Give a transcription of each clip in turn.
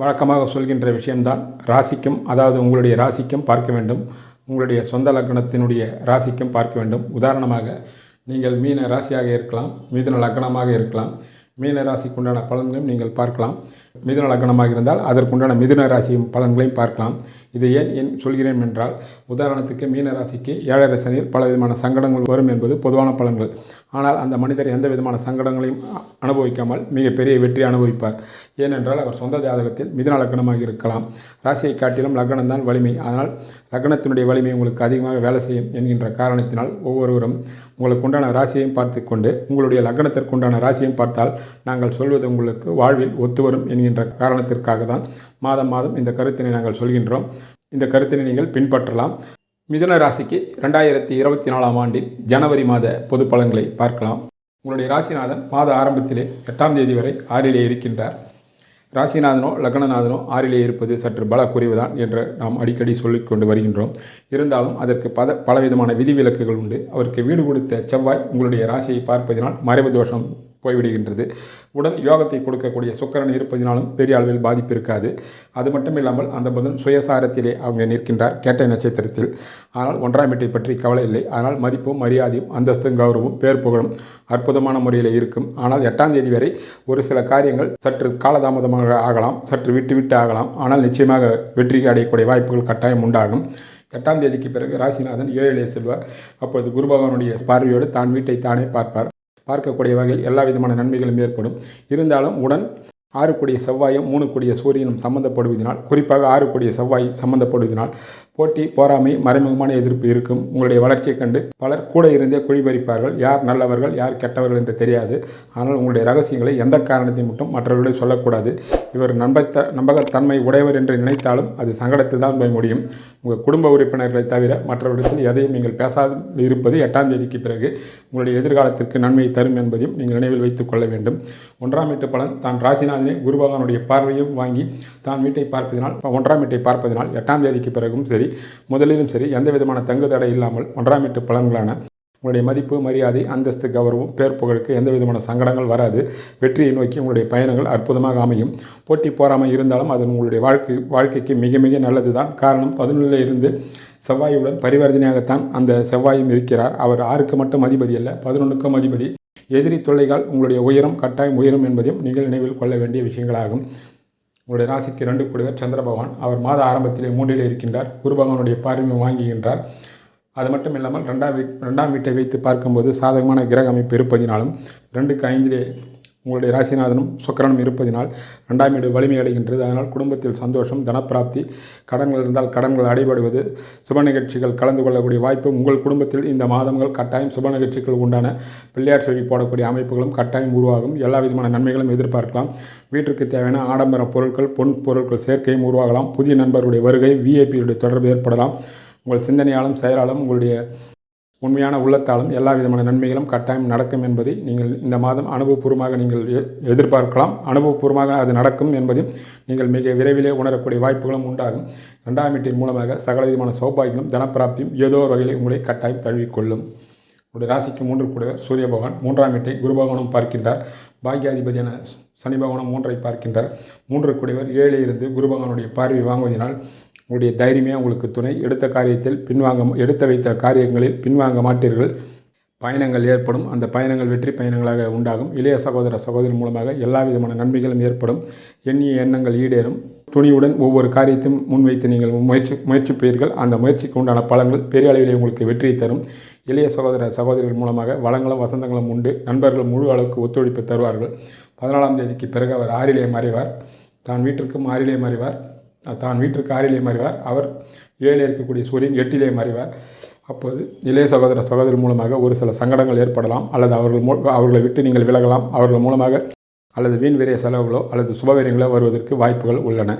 வழக்கமாக சொல்கின்ற விஷயம்தான் ராசிக்கும் அதாவது உங்களுடைய ராசிக்கும் பார்க்க வேண்டும். உங்களுடைய சொந்த லக்னத்தினுடைய ராசிக்கும் பார்க்க வேண்டும். உதாரணமாக நீங்கள் மீன ராசியாக இருக்கலாம் மிதுன லக்னமாக இருக்கலாம். மீன ராசிக்குண்டான பலன்களையும் நீங்கள் பார்க்கலாம். மிதுன லக்னமாக இருந்தால் அதற்குண்டான மிதுன ராசியும் பலன்களையும் பார்க்கலாம். இதை ஏன் ஏன் சொல்கிறேன் என்றால் உதாரணத்துக்கு மீன ராசிக்கு ஏழரை சனியில் பல விதமான சங்கடங்கள் வரும் என்பது பொதுவான பலன்கள். ஆனால் அந்த மனிதர் எந்த விதமான சங்கடங்களையும் அனுபவிக்காமல் மிகப்பெரிய வெற்றி அனுபவிப்பார். ஏனென்றால் அவர் சொந்த ஜாதகத்தில் மிதுன லக்னமாக இருக்கலாம். ராசியை காட்டிலும் லக்னம் தான் வலிமை. அதனால் லக்னத்தினுடைய வலிமை உங்களுக்கு அதிகமாக வேலை செய்யும் என்கின்ற காரணத்தினால் ஒவ்வொருவரும் உங்களுக்கு உண்டான ராசியையும் பார்த்து கொண்டு உங்களுடைய லக்னத்திற்குண்டான ராசியையும் பார்த்தால் நாங்கள் சொல்வது உங்களுக்கு வாழ்வில் ஒத்து வரும் என்கின்ற காரணத்திற்காக தான் மாதம் மாதம் இந்த கருத்தினை நாங்கள் சொல்கின்றோம். இந்த கருத்தினை நீங்கள் பின்பற்றலாம். மிதுன ராசிக்கு ரெண்டாயிரத்தி இருபத்தி நாலாம் ஆண்டின் ஜனவரி மாத பொது பலன்களை பார்க்கலாம். உங்களுடைய ராசிநாதன் மாத ஆரம்பத்திலே எட்டாம் தேதி வரை ஆறிலே இருக்கின்றார். ராசிநாதனோ லக்னநாதனோ ஆறிலே இருப்பது சற்று பல குறைவுதான் என்று நாம் அடிக்கடி சொல்லிக் கொண்டு வருகின்றோம். இருந்தாலும் அதற்கு பல பலவிதமான விதிவிலக்குகள் உண்டு. அவருக்கு வீடு கொடுத்த செவ்வாய் உங்களுடைய ராசியை பார்ப்பதினால் மறைவு தோஷம் போய்விடுகின்றது. உடன் யோகத்தை கொடுக்கக்கூடிய சுக்கரன் இருப்பதினாலும் பெரிய அளவில் பாதிப்பு இருக்காது. அது மட்டும் இல்லாமல் அந்த புதன் சுயசாரத்திலே அவங்க நிற்கின்றார் கேட்டை நட்சத்திரத்தில். ஆனால் ஒன்றாம் வீட்டை பற்றி கவலை இல்லை. ஆனால் மதிப்பும் மரியாதையும் அந்தஸ்தும் கௌரவம் பேர் புகழும் அற்புதமான முறையில் இருக்கும். ஆனால் எட்டாம் தேதி வரை ஒரு சில காரியங்கள் சற்று காலதாமதமாக ஆகலாம் சற்று விட்டு விட்டு ஆகலாம். ஆனால் நிச்சயமாக வெற்றி அடையக்கூடிய வாய்ப்புகள் கட்டாயம் உண்டாகும். எட்டாம் தேதிக்கு பிறகு ராசிநாதன் ஏழிலே செல்வார். அப்பொழுது குரு பகவானுடைய பார்வையோடு தான் வீட்டை தானே பார்ப்பார். பார்க்கக்கூடிய வகையில் எல்லா விதமான நன்மைகளும் ஏற்படும். இருந்தாலும் உடன் ஆறு கூடிய செவ்வாயும் மூணு கூடிய சூரியனும் சம்பந்தப்படுவதனால் குறிப்பாக ஆறு கூடிய செவ்வாய் சம்பந்தப்படுவதனால் போட்டி போராமை மறைமுகமான எதிர்ப்பு இருக்கும். உங்களுடைய வளர்ச்சியை கண்டு பலர் கூட இருந்தே குழிபறிப்பார்கள். யார் நல்லவர்கள் யார் கெட்டவர்கள் என்று தெரியாது. ஆனால் உங்களுடைய ரகசியங்களை எந்த காரணத்தை மட்டும் மற்றவர்களிடம் சொல்லக்கூடாது. இவர் நம்பத்த நம்பகத்தன்மை உடையவர் என்று நினைத்தாலும் அது சங்கடத்தில் தான் போய் முடியும். உங்கள் குடும்ப உறுப்பினர்களை தவிர மற்றவரிடத்தில் எதையும் நீங்கள் பேசாது இருப்பது எட்டாம் தேதிக்கு பிறகு உங்களுடைய எதிர்காலத்திற்கு நன்மையை தரும் என்பதையும் நீங்கள் நினைவில் வைத்துக் கொள்ள வேண்டும். ஒன்றாம் வீட்டு பலன் தான் ராசிநாதனே குருபகவானுடைய பார்வையும் வாங்கி தான் வீட்டை பார்ப்பதினால் ஒன்றாம் வீட்டை பார்ப்பதினால் எட்டாம் தேதிக்கு பிறகும் சரி. முதலிலும் சரி எந்த விதமான தங்கு தடை இல்லாமல் ஒன்றாமீட்டு பலன்களான உங்களுடைய மதிப்பு மரியாதை அந்தஸ்து கௌரவம் பேர் புகழுக்கு எந்த விதமான சங்கடங்கள் வராது. வெற்றியை நோக்கி உங்களுடைய பயணங்கள் அற்புதமாக அமையும். போட்டி போராமல் இருந்தாலும் அது உங்களுடைய வாழ்க்கை வாழ்க்கைக்கு மிக மிக நல்லது தான் காரணம் பதினொன்றில் இருந்து செவ்வாயுடன் பரிவர்த்தனையாகத்தான் அந்த செவ்வாயும் இருக்கிறார். அவர் ஆறுக்கு மட்டும் அதிபதி அல்ல பதினொன்றுக்கும் அதிபதி. எதிரி தொல்லைகள் உங்களுடைய உயரம் கட்டாயம் உயரும் என்பதையும் நீங்கள் நினைவில் கொள்ள வேண்டிய விஷயங்களாகும். உங்களுடைய ராசிக்கு ரெண்டு கூடியவர் சந்திர பகவான். அவர் மாத ஆரம்பத்திலே மூன்றிலே இருக்கின்றார். குரு பகவானுடைய பார்வையை வாங்குகின்றார் அது மட்டும் இல்லாமல் ரெண்டாம் வீட் ரெண்டாம் வீட்டை வைத்து பார்க்கும்போது சாதகமான கிரக அமைப்பு இருப்பதினாலும் ரெண்டுக்கு ஐந்திலே உங்களுடைய ராசிநாதனும் சுக்கரனும் இருப்பதினால் ரெண்டாம் வீடு வலிமை அடைகின்றது. அதனால் குடும்பத்தில் சந்தோஷம் தனப்பிராப்தி கடன்கள் இருந்தால் கடன்கள் அடைபடுவது சுப நிகழ்ச்சிகள் கலந்து கொள்ளக்கூடிய வாய்ப்பு உங்கள் குடும்பத்தில் இந்த மாதங்கள் கட்டாயம் சுப நிகழ்ச்சிகள் உண்டான பிள்ளையார் செவி போடக்கூடிய அமைப்புகளும் கட்டாயம் உருவாகும். எல்லா விதமான நன்மைகளும் எதிர்பார்க்கலாம். வீட்டிற்கு தேவையான ஆடம்பர பொருட்கள் பொன் பொருட்கள் சேர்க்கையும் உருவாகலாம். புதிய நண்பருடைய வருகை விஐபியுடைய தொடர்பு ஏற்படலாம். உங்கள் சிந்தனையாலும் செயலாலும் உங்களுடைய உண்மையான உள்ளத்தாலும் எல்லா விதமான நன்மைகளும் கட்டாயம் நடக்கும் என்பதை நீங்கள் இந்த மாதம் அனுபவபூர்வமாக நீங்கள் எ- எதிர்பார்க்கலாம். அனுபவபூர்வமாக அது நடக்கும் என்பதையும் நீங்கள் மிக விரைவிலே உணரக்கூடிய வாய்ப்புகளும் உண்டாகும். ரெண்டாம் வீட்டின் மூலமாக சகல விதமான சௌபாகியங்களும் தனப்பிராப்தியும் ஏதோ ஒரு வகையில் உங்களை கட்டாயம் தழுவிக்கொள்ளும். உங்களுடைய ராசிக்கு மூன்று கூடவர் சூரிய பகவான் மூன்றாம் வீட்டை குரு பகவானும் பார்க்கின்றார். பாக்யாதிபதியான சனி பகவானும் மூன்றை பார்க்கின்றார். மூன்று கூடியவர் ஏழே இருந்து குரு பகவானுடைய பார்வை வாங்குவதனால் உங்களுடைய தைரியமே உங்களுக்கு துணை. எடுத்த காரியத்தில் பின்வாங்க எடுத்த வைத்த காரியங்களில் பின்வாங்க மாட்டீர்கள். பயணங்கள் ஏற்படும். அந்த பயணங்கள் வெற்றி பயணங்களாக உண்டாகும். இளைய சகோதர சகோதரி மூலமாக எல்லா விதமான நன்மைகளும் ஏற்படும். எண்ணிய எண்ணங்கள் ஈடேறும். துணிவுடன் ஒவ்வொரு காரியத்தையும் முன்வைத்து நீங்கள் முயற்சி முயற்சிப்பீர்கள். அந்த முயற்சிக்கு உண்டான பலங்கள் பெரிய அளவிலே உங்களுக்கு வெற்றியை தரும். இளைய சகோதர சகோதரிகள் மூலமாக வளங்களும் வசந்தங்களும் உண்டு. நண்பர்கள் முழு அளவுக்கு ஒத்துழைப்பு தருவார்கள். பதினாலாம் தேதிக்கு பிறகு அவர் ஆறிலே மறைவார். தான் வீட்டிற்கும் ஆறிலே மறைவார். தான் வீட்டிற்கு ஆறிலே மறைவார். அவர் ஏழில் இருக்கக்கூடிய சூரியன் எட்டிலே மறைவார். அப்போது இளைய சகோதர சகோதரி மூலமாக ஒரு சில சங்கடங்கள் ஏற்படலாம். அல்லது அவர்கள் மூ அவர்களை விட்டு நீங்கள் விலகலாம். அவர்கள் மூலமாக அல்லது வீண் விரைய செலவுகளோ அல்லது சுபவிரயங்களோ வருவதற்கு வாய்ப்புகள் உள்ளன.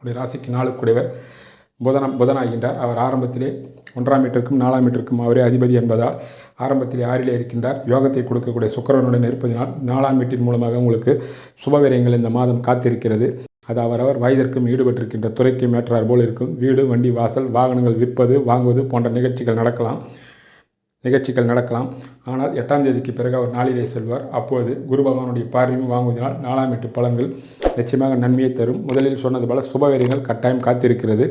உடைய ராசிக்கு நாளுக்குடையவர் புதனம் புதனாகின்றார். அவர் ஆரம்பத்திலே ஒன்றாம் மீட்டருக்கும் நாலாம் மீட்டருக்கும் அவரே அதிபதி என்பதால் ஆரம்பத்திலே ஆறிலே இருக்கின்றார். யோகத்தை கொடுக்கக்கூடிய சுக்கரனுடன் இருப்பதினால் நாலாம் வீட்டின் மூலமாக உங்களுக்கு சுபவிரயங்கள் இந்த மாதம் காத்திருக்கிறது. அது அவரவர் வயதிற்கும் ஈடுபட்டிருக்கின்ற துறைக்கு மேற்றார் போல் இருக்கும். வீடு வண்டி வாசல் வாகனங்கள் விற்பது வாங்குவது போன்ற நிகழ்ச்சிகள் நடக்கலாம். நிகழ்ச்சிகள் நடக்கலாம். ஆனால் எட்டாம் தேதிக்கு பிறகு அவர் நாளிலே செல்வார். அப்போது குரு பகவானுடைய பார்வையும் வாங்குவதனால் நாலாம் எட்டு பழங்கள் நிச்சயமாக நன்மையை தரும். முதலில் சொன்னது போல சுபவீரியங்கள் கட்டாயம் காத்திருக்கிறது.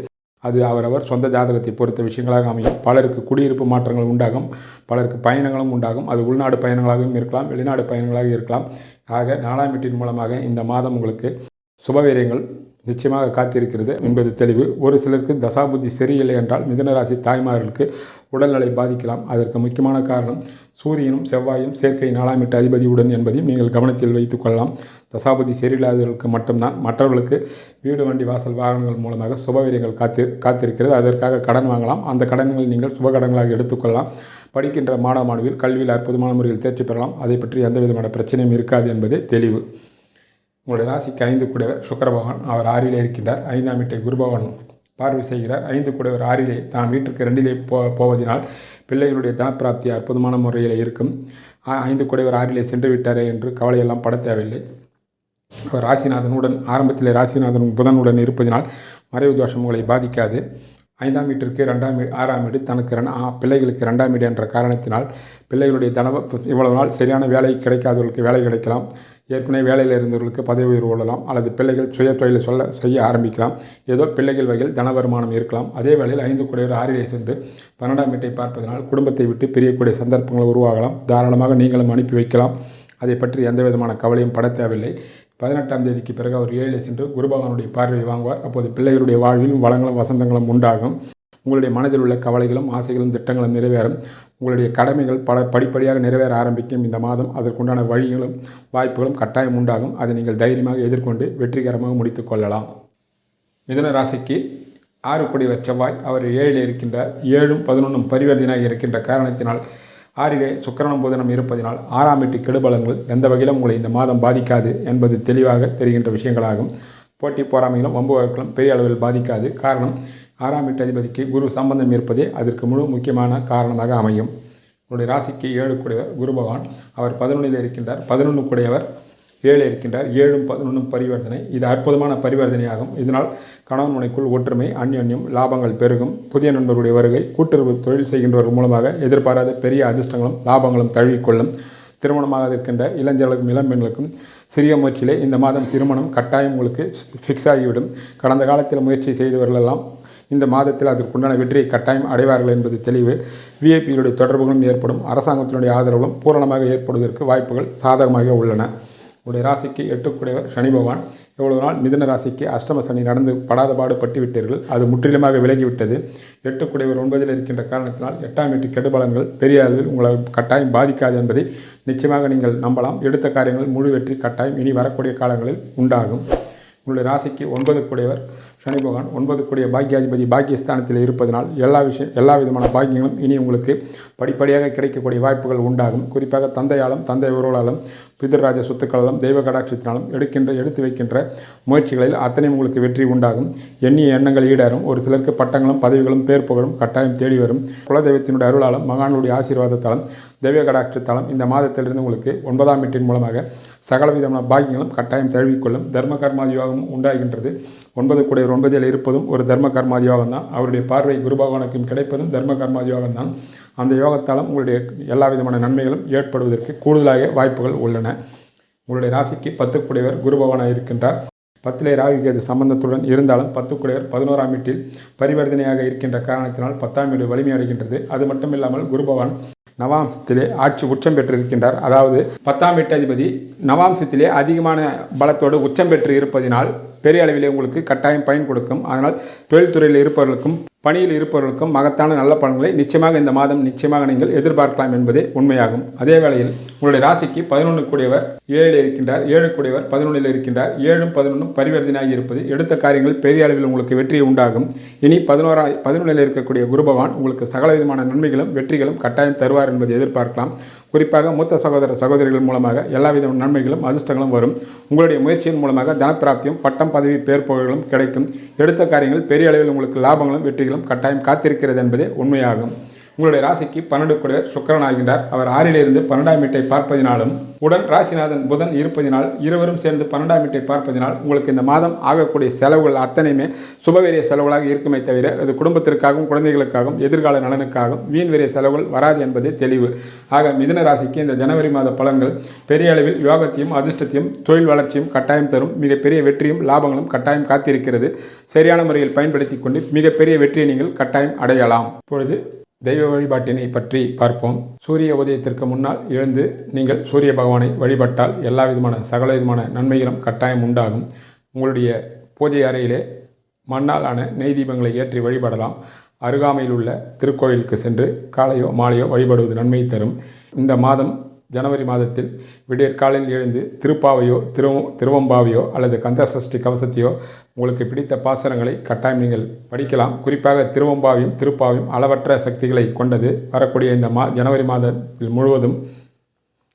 அது அவரவர் சொந்த ஜாதகத்தை பொறுத்த விஷயங்களாக அமையும். பலருக்கு குடியிருப்பு மாற்றங்கள் உண்டாகும். பலருக்கு பயணங்களும் உண்டாகும். அது உள்நாடு பயணங்களாகவும் இருக்கலாம். வெளிநாடு பயணங்களாக இருக்கலாம். ஆக நாலாம் வீட்டின் மூலமாக இந்த மாதம் உங்களுக்கு சுபவீரியங்கள் நிச்சயமாக காத்திருக்கிறது என்பது தெளிவு. ஒரு சிலருக்கு தசாபுத்தி சரியில்லை என்றால் மிதனராசி தாய்மார்களுக்கு உடல்நிலை பாதிக்கலாம். அதற்கு முக்கியமான காரணம் சூரியனும் செவ்வாயும் சேர்க்கை நாலாம் எட்டு அதிபதியுடன் என்பதையும் நீங்கள் கவனத்தில் வைத்துக் கொள்ளலாம். தசாபதி சரியில்லாதவர்களுக்கு மட்டும்தான். மற்றவர்களுக்கு வீடு வண்டி வாசல் வாகனங்கள் மூலமாக சுபவீரியங்கள் காத்து காத்திருக்கிறது. அதற்காக கடன் வாங்கலாம். அந்த கடன்கள் நீங்கள் சுபகடன்களாக எடுத்துக்கொள்ளலாம் படிக்கின்ற மாணவ மாணவியில் கல்வியில் அற்புதமான முறையில் தேர்ச்சி பெறலாம். அதை பற்றி எந்த விதமான பிரச்சனையும் இருக்காது என்பதே தெளிவு. உங்களுடைய ராசிக்கு ஐந்து கூடவர் சுக்கர பகவான் அவர் ஆறிலே இருக்கின்றார். ஐந்தாம் வீட்டை குரு பகவான் பார்வை செய்கிறார். ஐந்து கூடவர் ஆறிலே தான் வீட்டிற்கு ரெண்டிலே போ போவதினால் பிள்ளைகளுடைய தனப்பிராப்தி அற்புதமான முறையில் இருக்கும். ஐந்து கூடவர் ஆறிலே சென்று விட்டாரே என்று கவலையெல்லாம் பட தேவையில்லை. அவர் ராசிநாதனுடன் ஆரம்பத்தில் ராசிநாதன் புதனுடன் இருப்பதினால் மறைவு தோஷம் உங்களை பாதிக்காது. ஐந்தாம் வீட்டிற்கு ரெண்டாம் வீடு ஆறாம் வீடு தனக்கு பிள்ளைகளுக்கு ரெண்டாம் வீடு என்ற காரணத்தினால் பிள்ளைகளுடைய தன இவ்வளவு நாள் சரியான வேலை கிடைக்காதவர்களுக்கு வேலை கிடைக்கலாம். ஏற்கனவே வேலையில் இருந்தவர்களுக்கு பதவி உயர்வு கொள்ளலாம். அல்லது பிள்ளைகள் சுய தொழிலை சொல்ல செய்ய ஆரம்பிக்கலாம். ஏதோ பிள்ளைகள் வகையில் தன வருமானம் இருக்கலாம். அதே வேளையில் ஐந்து குடையர் ஆறிலே சேர்ந்து பன்னெண்டாம் வீட்டை பார்ப்பதனால் குடும்பத்தை விட்டு பிரியக்கூடிய சந்தர்ப்பங்கள் உருவாகலாம். தாராளமாக நீங்களும் அனுப்பி வைக்கலாம். அதை பற்றி எந்த விதமான கவலையும் பட தேவையில்லை. பதினெட்டாம் தேதிக்கு பிறகு அவர் ஏழில் சென்று குருபகவானுடைய பார்வையை வாங்குவார். அப்போது பிள்ளைகளுடைய வாழ்விலும் வளங்களும் வசந்தங்களும் உண்டாகும். உங்களுடைய மனதில் உள்ள கவலைகளும் ஆசைகளும் திட்டங்களும் நிறைவேறும். உங்களுடைய கடமைகள் பல படிப்படியாக நிறைவேற ஆரம்பிக்கும். இந்த மாதம் அதற்குண்டான வழிகளும் வாய்ப்புகளும் கட்டாயம் உண்டாகும். அதை நீங்கள் தைரியமாக எதிர்கொண்டு வெற்றிகரமாக முடித்து கொள்ளலாம். மிதன ராசிக்கு ஆறு கொடி செவ்வாய் அவர் ஏழில் இருக்கின்ற ஏழும் பதினொன்றும் பரிவர்த்தனாக இருக்கின்ற காரணத்தினால் ஆறிலே சுக்கரனும் புதனம் இருப்பதனால் ஆறாம் வீட்டு கெடுபலங்கள் எந்த வகையிலும் உங்களை இந்த மாதம் பாதிக்காது என்பது தெளிவாக தெரிகின்ற விஷயங்களாகும். போட்டி போராமையிலும் வம்பு வழக்கிலும் பெரிய அளவில் பாதிக்காது. காரணம் ஆறாம் வீட்டு அதிபதிக்கு குரு சம்பந்தம் இருப்பதே அதற்கு முழு முக்கியமான காரணமாக அமையும். உங்களுடைய ராசிக்கு ஏழு குடையவர் குரு பகவான். அவர் பதினொன்றில் இருக்கின்றார். பதினொன்று கூடியவர் ஏழு இருக்கின்றார். ஏழும் பதினொன்றும் பரிவர்த்தனை. இது அற்புதமான பரிவர்த்தனையாகும். இதனால் கணவன் முனைக்குள் ஒற்றுமை அந்யோன்யம் லாபங்கள் பெருகும். புதிய நண்பர்களுடைய வருகை கூட்டுறவு தொழில் செய்கின்றவர்கள் மூலமாக எதிர்பாராத பெரிய அதிர்ஷ்டங்களும் லாபங்களும் தழுவிக்கொள்ளும். திருமணமாக இருக்கின்ற இளைஞர்களுக்கும் இளம்பெண்களுக்கும் சிறிய முயற்சியிலே இந்த மாதம் திருமணம் கட்டாயம் உங்களுக்கு ஃபிக்ஸ் ஆகிவிடும். கடந்த காலத்தில் முயற்சி செய்தவர்களெல்லாம் இந்த மாதத்தில் அதற்குண்டான வெற்றியை கட்டாயம் அடைவார்கள் என்பது தெளிவு. விஐபிகளுடைய தொடர்புகளும் ஏற்படும். அரசாங்கத்தினுடைய ஆதரவுகளும் பூரணமாக ஏற்படுவதற்கு வாய்ப்புகள் சாதகமாக உள்ளன. உடைய ராசிக்கு எட்டுக்குடையவர் சனி பகவான். இவ்வளவு நாள் மிதன ராசிக்கு அஷ்டம சனி நடந்து படாத பாடு பட்டு விட்டீர்கள் அது முற்றிலுமாக விலகிவிட்டது. எட்டுக்குடையவர் ஒன்பதில் இருக்கின்ற காரணத்தினால் எட்டாம் வீட்டு கெடுபலன்கள் பெரிய அளவில் உங்களை கட்டாயம் பாதிக்காது என்பதை நிச்சயமாக நீங்கள் நம்பலாம். எடுத்த காரியங்கள் முழு வெற்றி கட்டாயம் இனி வரக்கூடிய காலங்களில் உண்டாகும். உங்களுடைய ராசிக்கு ஒன்பது கூடியவர் சனி பகவான் ஒன்பது கூடிய பாக்கியாதிபதி பாக்கியஸ்தானத்தில் இருப்பதனால் எல்லா விஷயம் எல்லா விதமான பாக்கியங்களும் இனி உங்களுக்கு படிப்படியாக கிடைக்கக்கூடிய வாய்ப்புகள் உண்டாகும். குறிப்பாக தந்தையாலும் தந்தை உறவுகளாலும் பிதர்ராஜ சொத்துக்களாலும் தெய்வ கடாட்சத்தினாலும் எடுக்கின்ற எடுத்து வைக்கின்ற முயற்சிகளில் அத்தனை உங்களுக்கு வெற்றி உண்டாகும். எண்ணிய எண்ணங்கள் ஈடேறும் ஒரு சிலருக்கு பட்டங்களும் பதவிகளும் பேர் புகழும் கட்டாயம் தேடி வரும். குலதெய்வத்தினுடைய அருளாலும் மகானுடைய ஆசீர்வாதத்தாலும் தெய்வ கடாட்சத்தாலும் இந்த மாதத்திலிருந்து உங்களுக்கு ஒன்பதாம் வீட்டின் மூலமாக சகல விதமான பாக்கியங்களும் கட்டாயம் தழுவிக்கொள்ளும். தர்ம கர்மாதி யோகம் உண்டாகின்றது. ஒன்பது கூடிய ஒன்பதில் இருப்பதும் ஒரு தர்ம கர்மாதி யோகம் தான். அவருடைய பார்வை குரு பகவானுக்கும் கிடைப்பதும் தர்ம கர்மாதி யோகம் தான். அந்த யோகத்தாலும் உங்களுடைய எல்லா விதமான நன்மைகளும் ஏற்படுவதற்கு கூடுதலாக வாய்ப்புகள் உள்ளன. உங்களுடைய ராசிக்கு பத்து குடையவர் குரு பகவானாக இருக்கின்றார். பத்திலே ராகு கேது சம்பந்தத்துடன் இருந்தாலும் பத்து குடையர் பதினோராம் வீட்டில் பரிவர்த்தனையாக இருக்கின்ற காரணத்தினால் பத்தாம் வீடு வலிமை அடைகின்றது. அது மட்டும் இல்லாமல் குருபவான் நவாம்சத்திலே ஆட்சி உச்சம் பெற்றிருக்கின்றார். அதாவது பத்தாம் வீட்டு அதிபதி நவாம்சத்திலே அதிகமான பலத்தோடு உச்சம் பெற்று இருப்பதினால் பெரிய அளவிலே உங்களுக்கு கட்டாயம் பயன் கொடுக்கும். அதனால் தொழில்துறையில் இருப்பவர்களுக்கும் பணியில் இருப்பவர்களுக்கும் மகத்தான நல்ல பலன்களை நிச்சயமாக இந்த மாதம் நிச்சயமாக நீங்கள் எதிர்பார்க்கலாம் என்பதே உண்மையாகும். அதே வேளையில் உங்களுடைய ராசிக்கு பதினொன்று கூடியவர் ஏழில் இருக்கின்றார் ஏழு கூடியவர் பதினொன்றில் இருக்கின்றார் ஏழும் பதினொன்றும் பரிவர்த்தனையாகி இருப்பது எடுத்த காரியங்கள் பெரிய அளவில் உங்களுக்கு வெற்றி உண்டாகும். இனி பதினோரா பதினொன்றில் இருக்கக்கூடிய குருபவான் உங்களுக்கு சகல விதமான நன்மைகளும் வெற்றிகளும் கட்டாயம் தருவார் என்பதை எதிர்பார்க்கலாம். குறிப்பாக மூத்த சகோதர சகோதரிகள் மூலமாக எல்லாவித நன்மைகளும் அதிர்ஷ்டங்களும் வரும். உங்களுடைய முயற்சியின் மூலமாக தனப்பிராப்தியும் பட்டம் பதவி பேர் புகழ்களும் கிடைக்கும். எடுத்த காரியங்கள் பெரிய அளவில் உங்களுக்கு லாபங்களும் வெற்றிகளும் கட்டாயம் காத்திருக்கிறது என்பதே உண்மையாகும். உங்களுடைய ராசிக்கு பன்னெண்டு கூட சுக்கரன் ஆகின்றார். அவர் ஆறிலிருந்து பன்னெண்டாம் வீட்டை பார்ப்பதினாலும் உடன் ராசிநாதன் புதன் இருப்பதினால் இருவரும் சேர்ந்து பன்னெண்டாம் வீட்டை பார்ப்பதினால் உங்களுக்கு இந்த மாதம் ஆகக்கூடிய செலவுகள் அத்தனையுமே சுபவெரிய செலவுகளாக இருக்குமே தவிர அது குடும்பத்திற்காகவும் குழந்தைகளுக்காகவும் எதிர்கால நலனுக்காகவும் வீண் வெறிய செலவுகள் வராது என்பதே தெளிவு. ஆக மிதுன ராசிக்கு இந்த ஜனவரி மாத பலன்கள் பெரிய அளவில் யோகத்தையும் அதிர்ஷ்டத்தையும் தொழில் வளர்ச்சியும் கட்டாயம் தரும். மிகப்பெரிய வெற்றியும் லாபங்களும் கட்டாயம் காத்திருக்கிறது. சரியான முறையில் பயன்படுத்தி கொண்டு மிகப்பெரிய வெற்றியை நீங்கள் கட்டாயம் அடையலாம். இப்பொழுது தெய்வ வழிபாட்டினை பற்றி பார்ப்போம். சூரிய உதயத்திற்கு முன்னால் எழுந்து நீங்கள் சூரிய பகவானை வழிபட்டால் எல்லா விதமான சகல விதமான நன்மைகளும் கட்டாயம் உண்டாகும். உங்களுடைய பூஜை அறையிலே மண்ணால் ஆன நெய் தீபங்களை ஏற்றி வழிபடலாம். அருகாமையில் உள்ள திருக்கோயிலுக்கு சென்று காலையோ மாலையோ வழிபடுவது நன்மை தரும். இந்த மாதம் ஜனவரி மாதத்தில் விடியற்காலையில் எழுந்து திருப்பாவையோ திரு திருவம்பாவையோ அல்லது கந்த சஷ்டி கவசத்தையோ உங்களுக்கு பிடித்த பாசனங்களை கட்டாயம் நீங்கள் படிக்கலாம். குறிப்பாக திருவம்பாவையும் திருப்பாவையும் அளவற்ற சக்திகளை கொண்டது வரக்கூடிய இந்த மா ஜனவரி மாதத்தில் முழுவதும்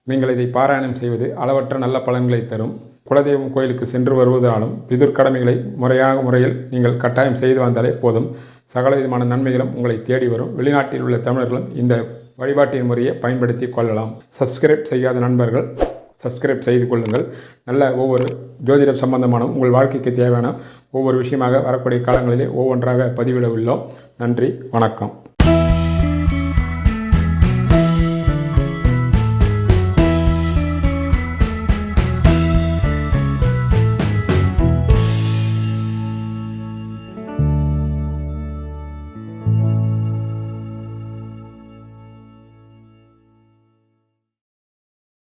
நீங்கள் இதை பாராயணம் செய்வது அளவற்ற நல்ல பலன்களை தரும். குலதெய்வம் கோயிலுக்கு சென்று வருவதாலும் பிதுர்கடமைகளை முறையாக முறையில் நீங்கள் கட்டாயம் செய்து வந்தாலே போதும். சகல விதமான நன்மைகளும் உங்களை தேடி வரும். வெளிநாட்டில் உள்ள தமிழர்களும் இந்த வழிபாட்டின் முறையை பயன்படுத்தி கொள்ளலாம். சப்ஸ்கிரைப் செய்யாத நண்பர்கள் சப்ஸ்கிரைப் செய்து கொள்ளுங்கள். நல்ல ஒவ்வொரு ஜோதிடம் சம்பந்தமான உங்கள் வாழ்க்கைக்கு தேவையான ஒவ்வொரு விஷயமாக வரக்கூடிய காலங்களிலே ஒவ்வொன்றாக பதிவிட உள்ளோம். நன்றி வணக்கம்.